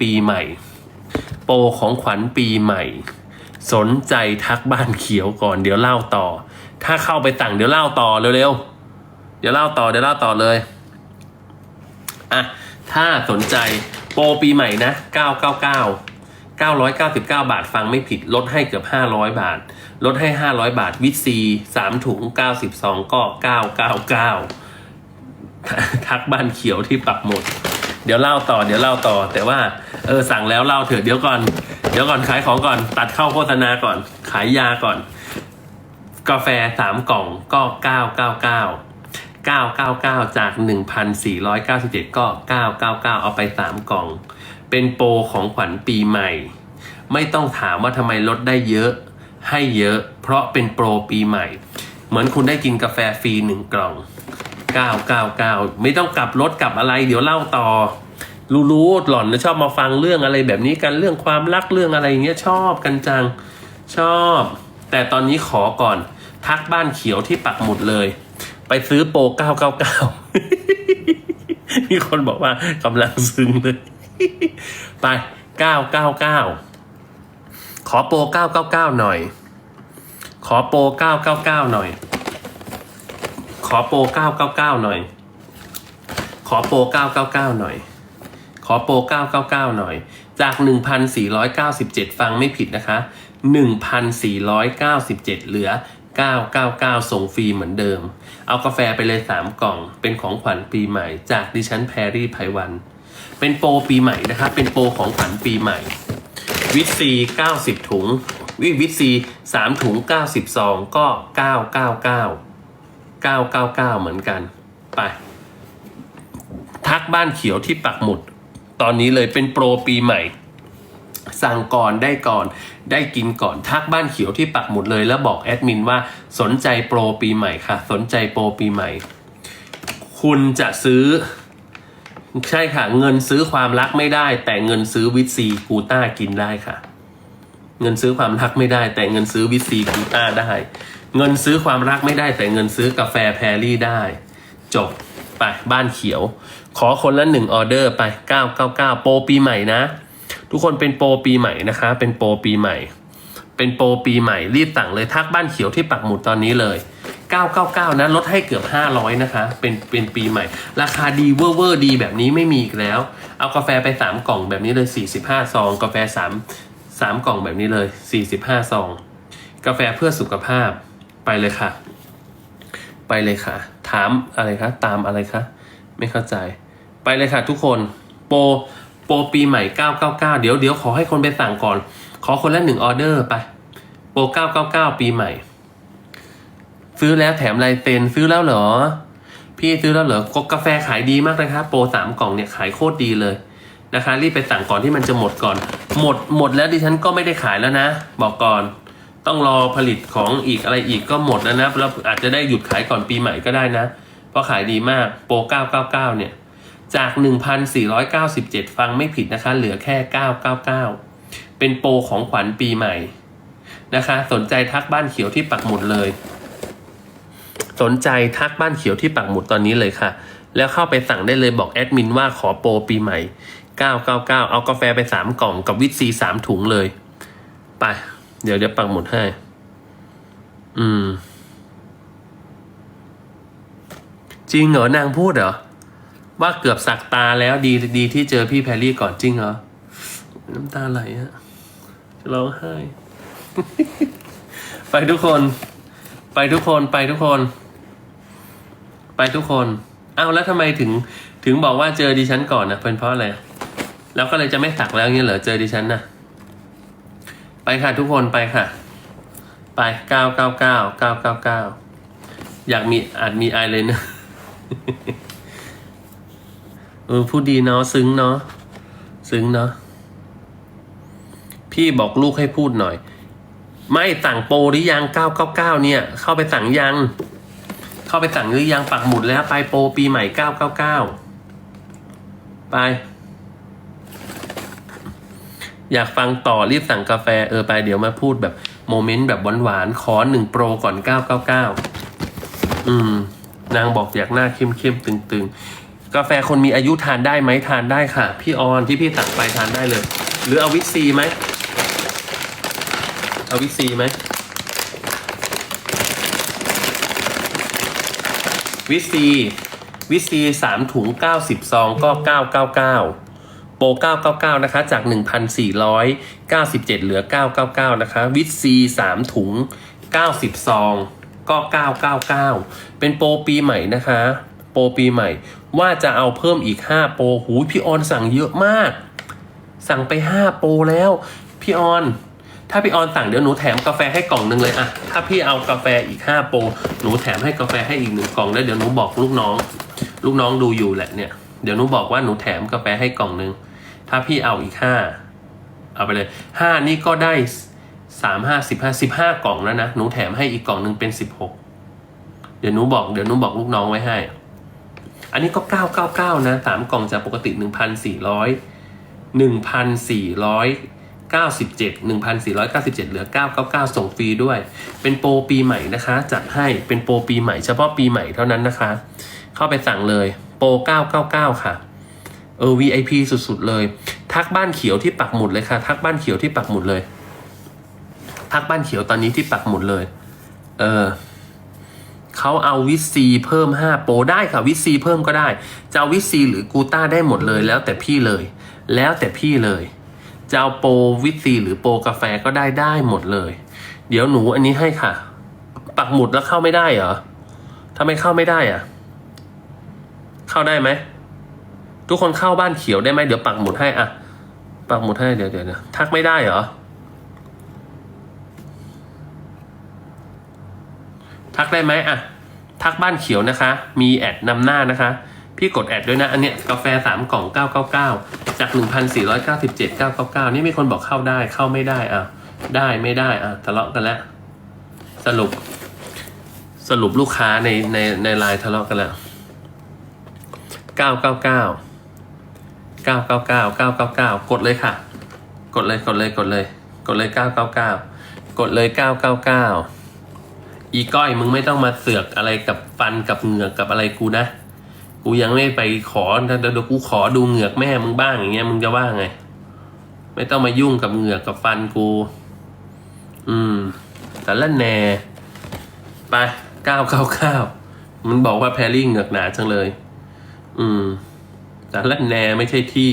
ปีใหม่ โปรของขวัญปีใหม่ สนใจทักบ้านเขียวก่อนเดี๋ยวเล่าต่อ ถ้าเข้าไปสั่งเดี๋ยวเล่าต่อเร็วๆเดี๋ยวเล่าต่อเดี๋ยวเล่าต่อเลยอะถ้าสนใจโปรปีใหม่นะ 999 999 บาทฟังไม่ผิดลดให้เกือบ 500 บาท ลดให้ 500 บาท วิตซี3ถุง 92 ก็ 999 ทักบ้านเขียวที่ปักหมด เดี๋ยวเล่าต่อเดี๋ยวเล่าต่อแต่ว่า เออสั่งแล้วเล่าเถอะเดี๋ยวก่อน เดี๋ยวก่อนขายของก่อน ตัดเข้าโฆษณาก่อน ขายยาก่อน กาแฟสามกล่องก็999 999จาก1,497ก็999เอาไป3กล่อง เป็นโปรของขวัญปีใหม่ ไม่ต้องถามว่าทำไมลดได้เยอะให้เยอะ เพราะเป็นโปรปีใหม่ เหมือนคุณได้กินกาแฟฟรีหนึ่งกล่อง 999 ไม่ต้องกลับรถกลับอะไร เดี๋ยวเล่าต่อ รู้รู้หล่อนนะชอบมาฟังเรื่องอะไรแบบนี้กันเรื่องความรักเรื่องอะไรอย่างเงี้ยชอบกันจังชอบ แต่ตอนนี้ขอก่อน ทักบ้านเขียวที่ปักหมุดเลย ไปซื้อโปร999 มีคนบอกว่ากำลังซึ้งเลย ไป 999 ขอโปร999 หน่อย ขอโปร999 หน่อย ขอโปร999 หน่อย ขอโปร999 หน่อย ขอโปร 999 หน่อย จาก 1,497 ฟังไม่ผิดนะคะ 1,497 เหลือ 999 ส่งฟรีเหมือนเดิม เอากาแฟไปเลย 3 กล่อง เป็นของขวัญปีใหม่ จากดิฉันแพรรี่ไพวัน เป็นโปรปีใหม่นะคะ เป็นโปรของขวัญปีใหม่ วิตซี 90 ถุง วิวิตซี 3 ถุง 90 ซอง ก็ 999 999 เหมือนกัน ไป ทักบ้านเขียวที่ปักหมุด ตอนนี้เลยเป็นโปรปีใหม่ สั่งก่อนได้ก่อน ได้กินก่อนทักบ้านเขียวที่ปักหมุดเลย แล้วบอกแอดมินว่าสนใจโปรปีใหม่ค่ะ สนใจโปรปีใหม่ คุณจะซื้อ ใช่ค่ะ เงินซื้อความรักไม่ได้ แต่เงินซื้อวิตซีกูต้ากินได้ค่ะ เงินซื้อความรักไม่ได้ แต่เงินซื้อวิตซีกูต้าได้ เงินซื้อความรักไม่ได้ แต่เงินซื้อกาแฟแพรรี่ได้ จบไปบ้านเขียวขอคนละหนึ่งออเดอร์ไป 999 โปรปีใหม่นะ ทุกคนเป็นโปรปีใหม่นะคะ เป็นโปรปีใหม่ เป็นโปรปีใหม่รีบสั่งเลยทักบ้านเขียวที่ปักหมุดตอนนี้เลย 999 นะลดให้เกือบ 500 นะคะ เป็นเป็นปีใหม่ ราคาดีเวอร์เวอร์ดีแบบนี้ไม่มีอีกแล้ว เอากาแฟไป 3 กล่องแบบนี้เลย 45 ซอง กาแฟ 3 3 กล่องแบบนี้เลย 45 ซอง กาแฟเพื่อสุขภาพไปเลยค่ะ ไปเลยค่ะ ถามอะไรคะ ตามอะไรคะ ไม่เข้าใจ ไปเลยค่ะทุกคน โปรโปรปีใหม่ 999 เดี๋ยวเดี๋ยวขอให้คนไปสั่งก่อน ขอคนละหนึ่งออเดอร์ไป โปร 999 ปีใหม่ ซื้อแล้วแถมลายเซ็นซื้อแล้วเหรอ พี่ซื้อแล้วเหรอกกาแฟขายดีมากนะคะโปรสามกล่องเนี่ยขายโคตรดีเลยนะคะรีบไปสั่งก่อนที่มันจะหมดก่อน หมดหมดแล้วดิฉันก็ไม่ได้ขายแล้วนะ บอกก่อนต้องรอผลิตของอีกอะไรอีกก็หมดแล้วนะแล้วอาจจะได้หยุดขายก่อนปีใหม่ก็ได้นะ เพราะขายดีมากโปร 999 เนี่ย จาก 1,497 ฟังไม่ผิดนะคะ เหลือแค่ 999 เป็นโปรของขวัญปีใหม่นะคะ สนใจทักบ้านเขียวที่ปักหมุดเลย สนใจทักบ้านเขียวที่ปักหมุดตอนนี้เลยค่ะ แล้วเข้าไปสั่งได้เลยบอกแอดมินว่าขอโปรปีใหม่ 999 เอากาแฟไป 3 กล่องกับวิตซี3ถุงเลย ไป เดี๋ยวเดี๋ยวปักหมุดให้ อืม จริงเหรอนางพูดเหรอ ว่าเกือบสักตาแล้วดีดีที่เจอพี่แพรรี่ก่อนจริงเหรอ น้ำตาไหลอะจะร้องไห้ ไปทุกคน ไปทุกคนไปทุกคน ไปทุกคน อ้าวแล้วทำไมถึงถึงบอกว่าเจอดิฉันก่อนนะเป็นเพราะอะไรแล้วก็เลยจะไม่สักแล้วเงี้ยเหรอเจอดิฉันนะไปค่ะทุกคนไปค่ะ ไปเก้าเก้าเก้าเก้าเก้าเก้าอยากมีอาจมีไอเลยเนอะ เออพูดดีเนาะซึ้งเนาะซึ้งเนาะพี่บอกลูกให้พูดหน่อย ไม่สั่งโปรหรือยัง999เนี่ย เข้าไปสั่งยัง เข้าไปสั่งหรือยังปักหมุดแล้วไปโปรปีใหม่999ไป อยากฟังต่อรีบสั่งกาแฟเออไปเดี๋ยวมาพูดแบบโมเมนต์แบบหวานๆขอหนึ่งโปรก่อน999อืม นางบอกอยากหน้าเข้มๆตึงกาแฟคนมีอายุทานได้ไหมทานได้ค่ะ พี่ออนที่พี่สั่งไปทานได้เลย หรือเอาวิตซีไหมเอาวิตซีไหมวิตซีวิตซีสามถุงเก้าสิบซองก็เก้าเก้าเก้าโปรเก้าเก้าเก้านะคะ จากหนึ่งพันสี่ร้อยเก้าสิบเจ็ดเหลือเก้าเก้าเก้านะคะ วิตซีสามถุงเก้าสิบซอง ก็เก้าเก้าเก้าเป็นโปรปีใหม่นะคะ โปรปีใหม่ ว่าจะเอาเพิ่มอีก 5 โปรหูยพี่ออนสั่งเยอะมาก สั่งไป 5 โปรแล้ว พี่ออน ถ้าพี่ออนสั่งเดี๋ยวหนูแถมกาแฟให้กล่องหนึ่งเลยอะถ้าพี่เอากาแฟอีก 5 โปรหนูแถมให้กาแฟให้อีกหนึ่งกล่องแล้วเดี๋ยวหนูบอกลูกน้อง ลูกน้องดูอยู่แหละเนี่ย เดี๋ยวหนูบอกว่าหนูแถมกาแฟให้กล่องหนึ่งถ้าพี่เอาอีก 5 เอาไปเลย 5 นี่ก็ได้ สามห้าสิบห้าสิบห้ากล่องแล้วนะหนูแถมให้อีกกล่องหนึ่งเป็นสิบหกเดี๋ยวหนูบอกเดี๋ยวหนูบอกลูกน้องไว้ให้ อันนี้ก็999นะสามกล่องจากปกติ1,400 1,497 1,497เก้าสิบเจ็ดหนึ่งพันสี่ร้อยเก้าสิบเจ็ดเหลือ999ส่งฟรีด้วย เป็นโปรปีใหม่นะคะ จัดให้เป็นโปรปีใหม่เฉพาะปีใหม่เท่านั้นนะคะ เข้าไปสั่งเลยโปร999ค่ะเออ VIP สุดๆเลย ทักบ้านเขียวที่ปักหมุดเลยค่ะ ทักบ้านเขียวที่ปักหมุดเลย ทักบ้านเขียวตอนนี้ที่ปักหมุดเลย เออเขาเอาวิซีเพิ่ม 5 โปรได้ค่ะวิซีเพิ่มก็ได้ จะเอาวิซีหรือกูต้าได้หมดเลยแล้วแต่พี่เลย แล้วแต่พี่เลยจะเอาโปรวิซีหรือโปรกาแฟก็ได้ได้หมดเลย เดี๋ยวหนูอันนี้ให้ค่ะ ปักหมุดแล้วเข้าไม่ได้เหรอทำไมเข้าไม่ได้อะเข้าได้ไหมทุกคนเข้าบ้านเขียวได้ไหมเดี๋ยวปักหมุดให้อะปักหมุดให้เดี๋ยวเดี๋ยวเดี๋ยวทักไม่ได้เหรอ ทักได้ไหมอะ ทักบ้านเขียวนะคะ มีแอดนำหน้านะคะ พี่กดแอดด้วยนะ อันเนี้ยกาแฟสามกล่อง 999 จาก 1,497 999 นี่มีคนบอกเข้าได้เข้าไม่ได้อะได้ไม่ได้อะทะเลาะกันแล้วสรุป สรุปลูกค้าในในในไลน์ทะเลาะกันแล้ว 999 999 999 กดเลยค่ะ กดเลยกดเลยกดเลย กดเลย 999 กดเลย 999 อีก้อยมึงไม่ต้องมาเสือกอะไรกับฟันกับเหงือกกับอะไรกูนะ กูยังไม่ไปขอเดี๋ยวกูขอดูเหงือกแม่มึงบ้างอย่างเงี้ยมึงจะว่าไง ไม่ต้องมายุ่งกับเหงือกกับฟันกู อืมแต่ละแหน่ไปเก้าเก้าเก้ามันบอกว่าแพรรี่เหงือกหนาจังเลย อืมแต่ละแหน่ไม่ใช่ที่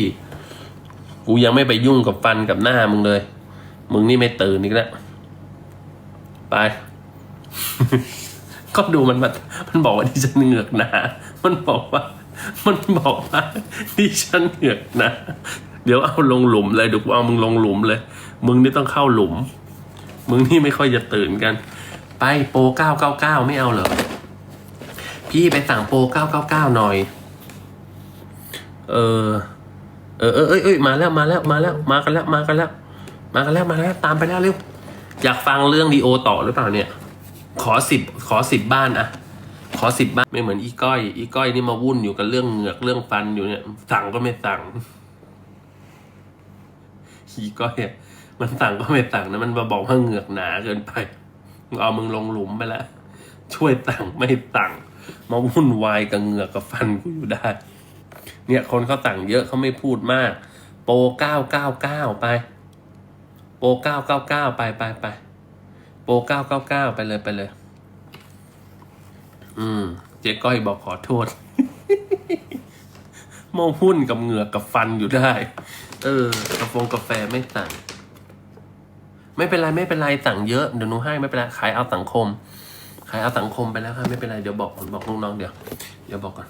กูยังไม่ไปยุ่งกับฟันกับหน้ามึงเลย มึงนี่ไม่ตื่นอีกแล้ว ไป ก็ดูมันมามันบอกว่าดิฉันเหงือกหนามันบอกว่า มันบอกว่าดิฉันเหงือกหนาเดี๋ยวเอาลงหลุมเลยดี๋ยวกูเอามึงลงหลุมเลย มึงนี่ต้องเข้าหลุม มึงนี่ไม่ค่อยจะตื่นกัน ไปโปรเก้าเก้าเก้าไม่เอาเหรอพี่ไปสั่งโปรเก้าเก้าเก้าหน่อย เออ เออเออเอยเอยมาแล้วมาแล้วมาแล้วมากันแล้วมากันแล้ว มากันแล้วมาแล้วตามไปแล้วเร็วอยากฟังเรื่องดีโอต่อหรือเปล่าเนี่ย ขอสิบขอสิบบ้านอะขอสิบบ้านไม่เหมือนอีก้อย อีก้อยนี่มาวุ่นอยู่กับเรื่องเหงือกเรื่องฟันอยู่เนี่ย สั่งก็ไม่สั่งอีก้อยอะมันสั่งก็ไม่สั่งนะมันมาบอกว่าเหงือกหนาเกินไปเอามึงลงหลุมไปแล้วช่วยสั่งไม่สั่ง มาวุ่นวายกับเหงือกกับฟันกูอยู่ได้ เนี่ยคนเขาสั่งเยอะเขาไม่พูดมาก โปรเก้าเก้าเก้าไป โปรเก้าเก้าเก้าไปไปไป โปรเก้าเก้าเก้าไปเลยไปเลย อืม เจ๊ก้อยบอกขอโทษโมหุ้นกับเหงือกกับฟันอยู่ได้ เออกาแฟกาแฟไม่สั่ง ไม่เป็นไรไม่เป็นไรสั่งเยอะเดี๋ยวหนูให้ไม่เป็นไรขายเอาสังคม ขายเอาสังคมไปแล้วค่ะไม่เป็นไรเดี๋ยวบอกก่อนบอกลูกน้องเดี๋ยวเดี๋ยวบอกก่อน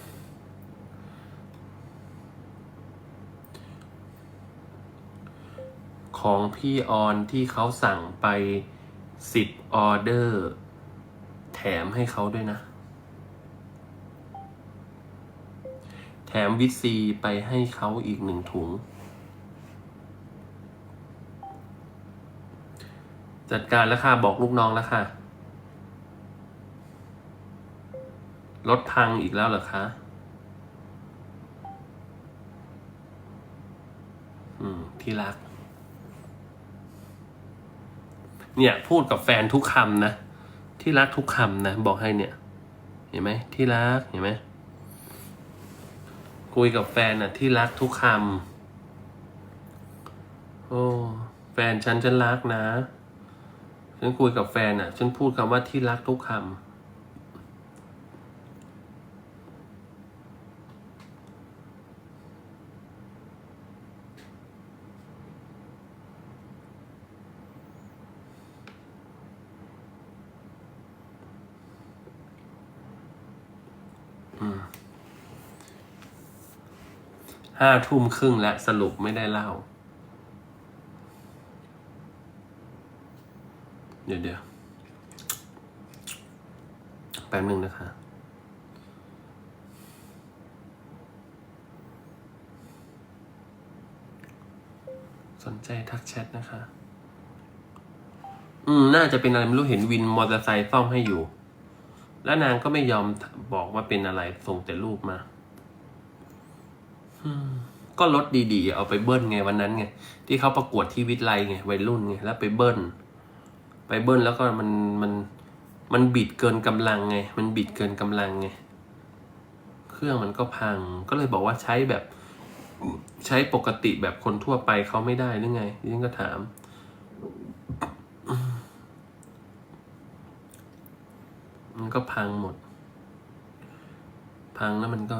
ของพี่ออนที่เขาสั่งไป สิบออเดอร์ แถมให้เขาด้วยนะ แถมวิตซีไปให้เขาอีกหนึ่งถุง จัดการแล้วค่ะ บอกลูกน้องแล้วค่ะ รถพังอีกแล้วเหรอคะอืมที่รัก เนี่ยพูดกับแฟนทุกคำนะ ที่รักทุกคำนะ บอกให้เนี่ย เห็นไหมที่รักเห็นไหมคุยกับแฟนอะ ที่รักทุกคำโอ้แฟนฉันฉันรักนะ ฉันคุยกับแฟนอะ ฉันพูดคำว่าที่รักทุกคำ ห้าทุ่มครึ่งแล้วสรุปไม่ได้เล่า เดี๋ยวเดี๋ยวแป๊บนึงนะคะสนใจทักแชทนะคะ อืม น่าจะเป็นอะไรไม่รู้เห็นวินมอเตอร์ไซค์ซ่อมให้อยู่ แล้วนางก็ไม่ยอมบอกว่าเป็นอะไรส่งแต่รูปมาก็รถดีๆ เอาไปเบิ้ลไงวันนั้นไงที่เขาประกวดที่วิทย์ไลไงวัยรุ่นไงแล้วไปเบิ้ลไปเบิ้ลแล้วก็มันมันมันบิดเกินกำลังไง มันบิดเกินกำลังไงเครื่องมันก็พัง ก็เลยบอกว่าใช้แบบ ใช้ปกติแบบคนทั่วไปเขาไม่ได้หรือไงดิฉันก็ถาม มันก็พังหมด พังแล้วมันก็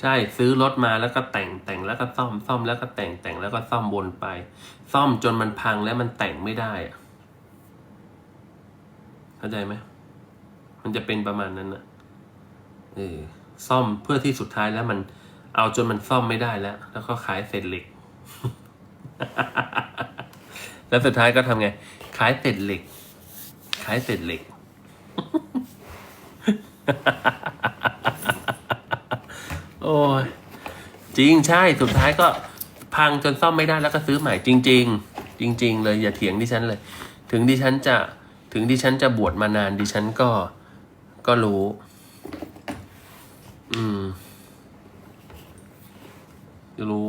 ใช่ซื้อรถมาแล้วก็แต่งแต่งแล้วก็ซ่อมซ่อมแล้วก็แต่งแต่งแล้วก็ซ่อมวนไป ซ่อมจนมันพังแล้วมันแต่งไม่ได้อะเข้าใจไหมมันจะเป็นประมาณนั้นนะเออซ่อมเพื่อที่สุดท้ายแล้วมันเอาจนมันซ่อมไม่ได้แล้ว แล้วก็ขายเศษเหล็ก แล้วสุดท้ายก็ทำไง ขายเศษเหล็ก ขายเศษเหล็ก โอ้ยจริงใช่สุดท้ายก็พังจนซ่อมไม่ได้แล้วก็ซื้อใหม่จริง ๆ จริง ๆ เลยอย่าเถียงดิฉันเลย ถึงดิฉันจะถึงดิฉันจะบวชมานานดิฉันก็ก็รู้ อืมรู้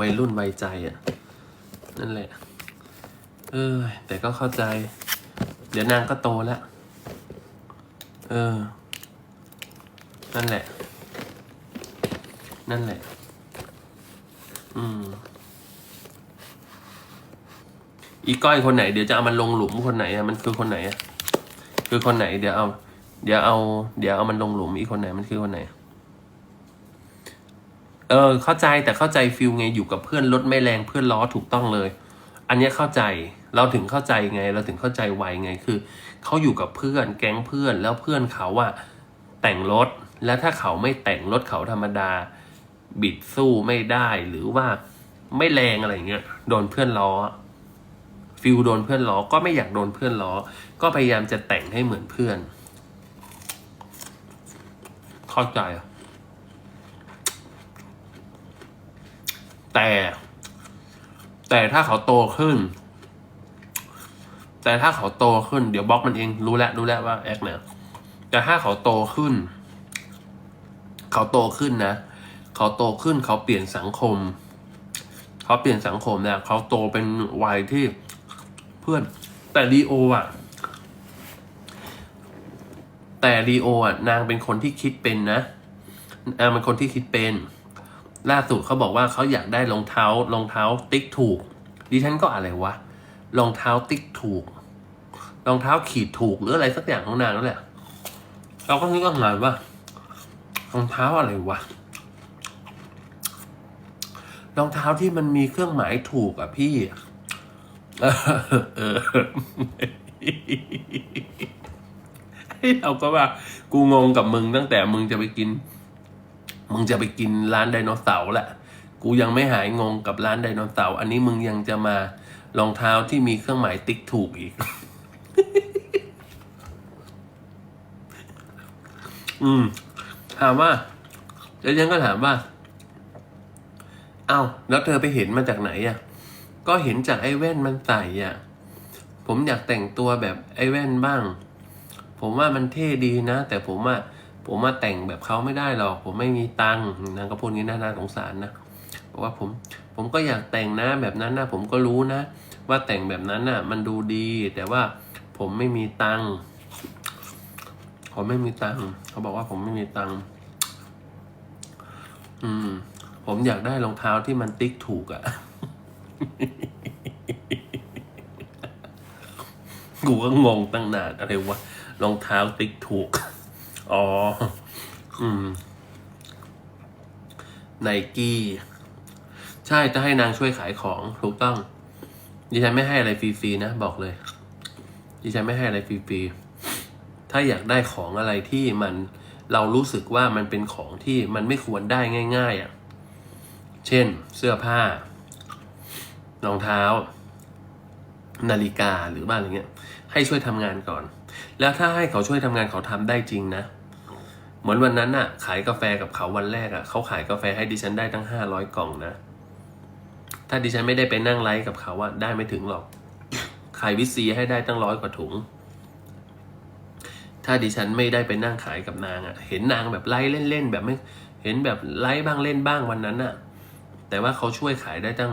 วัยรุ่นวัยใจอะ นั่นแหละ เออแต่ก็เข้าใจ เดี๋ยวนางก็โตแล้ว เออ นั่นแหละ นั่นแหละ อืม อีก้อยคนไหนเดี๋ยวจะเอามันลงหลุมคนไหนอะมันคือคนไหนอะคือคนไหน เดี๋ยวเอา เดี๋ยวเอา เดี๋ยวเอามันลงหลุมอีกคนไหนมันคือคนไหน เออ เข้าใจแต่เข้าใจฟิลไงอยู่กับเพื่อนรถไม่แรงเพื่อนล้อถูกต้องเลย อันนี้เข้าใจ เราถึงเข้าใจไง เราถึงเข้าใจไวไงคือเขาอยู่กับเพื่อนแก๊งเพื่อนแล้วเพื่อนเขาว่าแต่งรถแล้วถ้าเขาไม่แต่งรถเขาธรรมดา บิดสู้ไม่ได้หรือว่าไม่แรงอะไรเงี้ยโดนเพื่อนล้อฟิลโดนเพื่อนล้อก็ไม่อยากโดนเพื่อนล้อ ก็พยายามจะแต่งให้เหมือนเพื่อนเข้าใจอะแต่ แต่ถ้าเขาโตขึ้น แต่ถ้าเขาโตขึ้นเดี๋ยวบล็อกมันเองรู้แล้วรู้แล้วว่าแอคเนี่ยแต่ถ้าเขาโตขึ้น เขาโตขึ้นนะ เขาโตขึ้นเขาเปลี่ยนสังคม เขาเปลี่ยนสังคมเนี่ยเขาโตเป็นวัยที่เพื่อน แต่ลีโออะ แต่ลีโออะนางเป็นคนที่คิดเป็นนะนางเป็นคนที่คิดเป็น ล่าสุดเขาบอกว่าเขาอยากได้รองเท้ารองเท้าติ๊กถูกดิฉันก็อะไรวะ รองเท้าติ๊กถูก รองเท้าขีดถูกหรืออะไรสักอย่างของนางนั่นแหละเราก็นึกว่าไงว่ารองเท้าอะไรวะรองเท้าที่มันมีเครื่องหมายถูกอะพี่เราก็ว่ากูงงกับมึงตั้งแต่มึงจะไปกิน มึงจะไปกินร้านไดโนเสาร์แหละ กูยังไม่หายงงกับร้านไดโนเสาร์อันนี้มึงยังจะมา รองเท้าที่มีเครื่องหมายติ๊กถูกอีก อืม ถามว่า แล้วยังก็ถามว่า เอ้า แล้วเธอไปเห็นมาจากไหนอะ ก็เห็นจากไอ้แว่นมันใส่อะ ผมอยากแต่งตัวแบบไอ้แว่นบ้าง ผมว่ามันเท่ดีนะ แต่ผมว่าผมมาแต่งแบบเขาไม่ได้หรอก ผมไม่มีตังค์นางก็พูดงี้นาน่าสงสารนะบอกว่าผม ผมก็อยากแต่งนะแบบนั้นนะผมก็รู้นะ ว่าแต่งแบบนั้นน่ะ มันดูดี แต่ว่าผมไม่มีตังค์ผมไม่มีตังค์เขาบอกว่าผมไม่มีตังค์อืม ผมอยากได้รองเท้าที่มันติ๊กถูกอะ่ะกูก็งงตั้งนานอะไรวะรองเท้าติ๊กถูก อ๋อ อืมไนกี้ ใช่จะให้นางช่วยขายของ ถูกต้อง ดิฉันไม่ให้อะไรฟรีๆนะ บอกเลย ดิฉันไม่ให้อะไรฟรีๆถ้าอยากได้ของอะไรที่มันเรารู้สึกว่ามันเป็นของที่มันไม่ควรได้ง่ายๆอะ่ะ เช่น เสื้อผ้ารองเท้า นาฬิกาหรือบ้านอะไรเงี้ย ให้ช่วยทำงานก่อน แล้วถ้าให้เขาช่วยทำงานเขาทำได้จริงนะ เหมือนวันนั้นน่ะ ขายกาแฟกับเขาวันแรกอะ่ะ เขาขายกาแฟให้ดิฉันได้ตั้งห้าร้อยกล่องนะ ถ้าดิฉันไม่ได้ไปนั่งไลฟ์กับเขาอะได้ไม่ถึงหรอกขายวิซีให้ได้ตั้งร้อยกว่าถุง ถ้าดิฉันไม่ได้ไปนั่งขายกับนางอะเห็นนางแบบไลฟ์เล่นๆแบบไม่เห็นแบบไลฟ์บ้างเล่นบ้างวันนั้นอะแต่ว่าเขาช่วยขายได้ตั้ง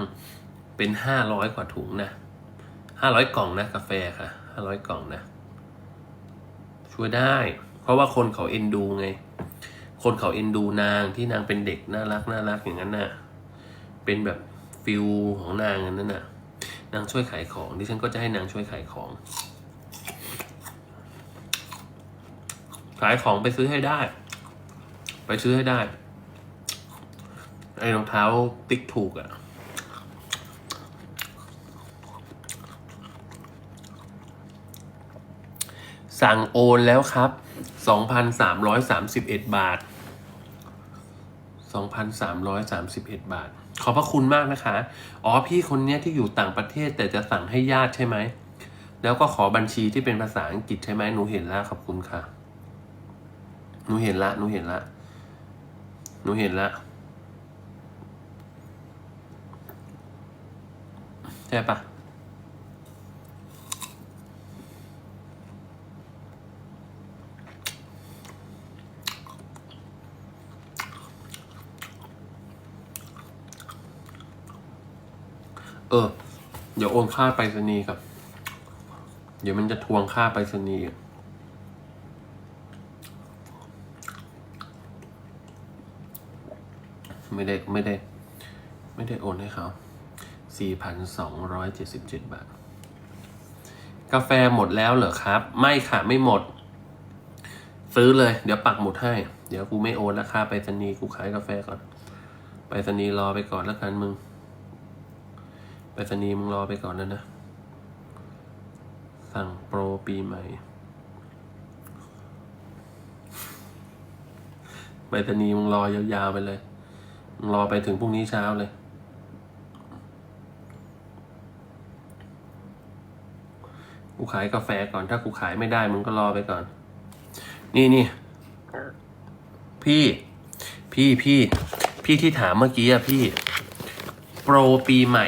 เป็นห้าร้อยกว่าถุงนะห้าร้อยกล่องนะกาแฟค่ะห้าร้อยกล่องนะช่วยได้ เพราะว่าคนเขาเอ็นดูไง คนเขาเอ็นดูนางที่นางเป็นเด็กน่ารักน่ารักอย่างนั้นน่ะ เป็นแบบ ฟิลของนางนนั้นน่ะนางช่วยขายของดิฉันก็จะให้นางช่วยขายของ ขายของไปซื้อให้ได้ ไปซื้อให้ได้ ไอ้รองเท้าติ๊กถูกอะ่ะสั่งโอนแล้วครับ 2,331 บาท 2,331 บาท ขอบพระคุณมากนะคะ อ๋อพี่คนนี้ที่อยู่ต่างประเทศแต่จะสั่งให้ญาติใช่ไหม แล้วก็ขอบัญชีที่เป็นภาษาอังกฤษใช่ไหมหนูเห็นแล้วขอบคุณค่ะ หนูเห็นละ หนูเห็นละ หนูเห็นละ ใช่ปะ เออ เดี๋ยวโอนค่าไปรษณีย์กับ เดี๋ยวมันจะทวงค่าไปรษณีย์ไม่ได้ไม่ได้ ไม่ได้โอนให้เขา 4,277 บาท กาแฟหมดแล้วเหรอครับ ไม่ค่ะ ไม่หมด ซื้อเลย เดี๋ยวปักหมุดให้ เดี๋ยวกูไม่โอนราคาไปรษณีย์กูขายกาแฟก่อน ไปรษณีย์รอไปก่อนแล้วกันมึง ไปรษณีย์มึงรอไปก่อนนะนะ สั่งโปรปีใหม่ไปรษณีย์มึงรอยาวๆไปเลย มึงรอไปถึงพรุ่งนี้เช้าเลย กูขายกาแฟก่อนถ้ากูขายไม่ได้มึงก็รอไปก่อน นี่นี่พี่ พี่พี่ พี่ที่ถามเมื่อกี้อะพี่ โปรปีใหม่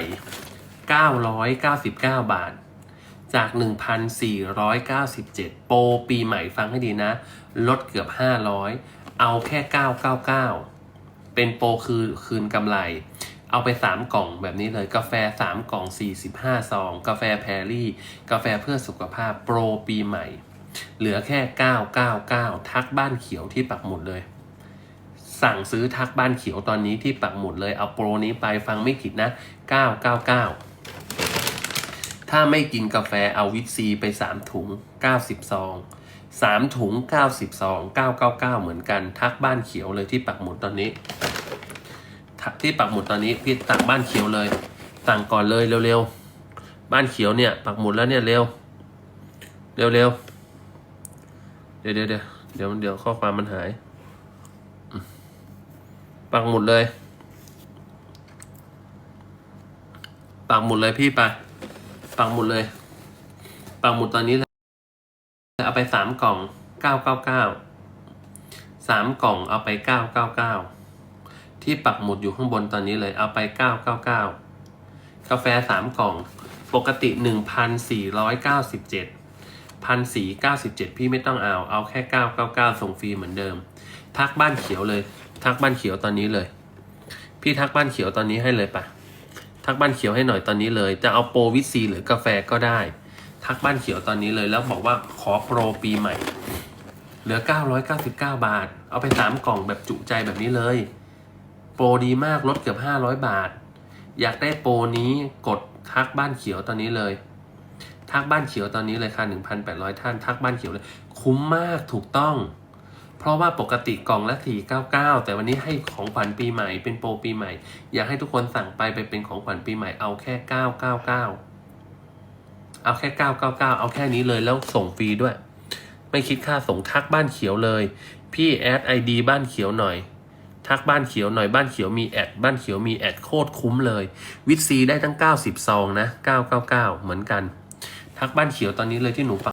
999 บาท จาก 1,497 โปรปีใหม่ฟังให้ดีนะ ลดเกือบ 500 เอาแค่ 999 เป็นโปรคือคืนกำไร เอาไป 3 กล่องแบบนี้เลยกาแฟ 3 กล่อง 45 ซอง กาแฟแพรรี่ กาแฟเพื่อสุขภาพโปรปีใหม่ เหลือแค่ 999 ทักบ้านเขียวที่ปักหมุดเลยสั่งซื้อทักบ้านเขียวตอนนี้ที่ปักหมุดเลยเอาโปรนี้ไปฟังไม่ผิดนะ 999 ถ้าไม่กินกาแฟเอาวิตซีไป 3 ถุง 90 ซอง 3 ถุง 90 ซอง 999 เหมือนกันทักบ้านเขียวเลยที่ปักหมุดตอนนี้ทักที่ปักหมุดตอนนี้พี่ตักบ้านเขียวเลย สั่งก่อนเลยเร็วๆ บ้านเขียวเนี่ยปักหมุดแล้วเนี่ยเร็ว เร็วๆ เดี๋ยวเดี๋ยวเดี๋ยวเดี๋ยวเดี๋ยวข้อความมันหาย ปักหมุดเลย ปักหมุดเลยพี่ไปปักหมุดเลยปักหมุดตอนนี้เลยเอาไปสามกล่องเก้าเก้าเก้าสามกล่องเอาไปเก้าเก้าเก้าที่ปักหมุดอยู่ข้างบนตอนนี้เลยเอาไปเก้าเก้าเก้ากาแฟสามกล่องปกติหนึ่งพันสี่ร้อยเก้าสิบเจ็ดพันสี่เก้าสิบเจ็ดพี่ไม่ต้องเอาเอาแค่เก้าเก้าเก้าส่งฟรีเหมือนเดิม ทักบ้านเขียวเลย ทักบ้านเขียวตอนนี้เลย พี่ทักบ้านเขียวตอนนี้ให้เลยปะ ทักบ้านเขียวให้หน่อยตอนนี้เลย จะเอาโปรวิตซีหรือกาแฟก็ได้ ทักบ้านเขียวตอนนี้เลยแล้วบอกว่าขอโปรปีใหม่ เหลือ 999 บาท เอาไปสามกล่องแบบจุใจแบบนี้เลย โปรดีมากลดเกือบห้าร้อยบาท อยากได้โปรนี้กดทักบ้านเขียวตอนนี้เลย ทักบ้านเขียวตอนนี้เลยค่ะ1,800 ท่าน ทักบ้านเขียวเลย คุ้มมากถูกต้อง เพราะว่าปกติกล่องละ 499 แต่วันนี้ให้ของขวัญปีใหม่เป็นโปรปีใหม่ อยากให้ทุกคนสั่งไปไปเป็นของขวัญปีใหม่เอาแค่ 999 เอาแค่ 999 เอาแค่นี้เลยแล้วส่งฟรีด้วย ไม่คิดค่าส่งทักบ้านเขียวเลย พี่แอดไอดีบ้านเขียวหน่อย ทักบ้านเขียวหน่อยบ้านเขียวมีแอดบ้านเขียวมีแอดโคตรคุ้มเลย วิตซีได้ตั้ง 90 ซองนะ 999 เหมือนกัน ทักบ้านเขียวตอนนี้เลยที่หนูปัก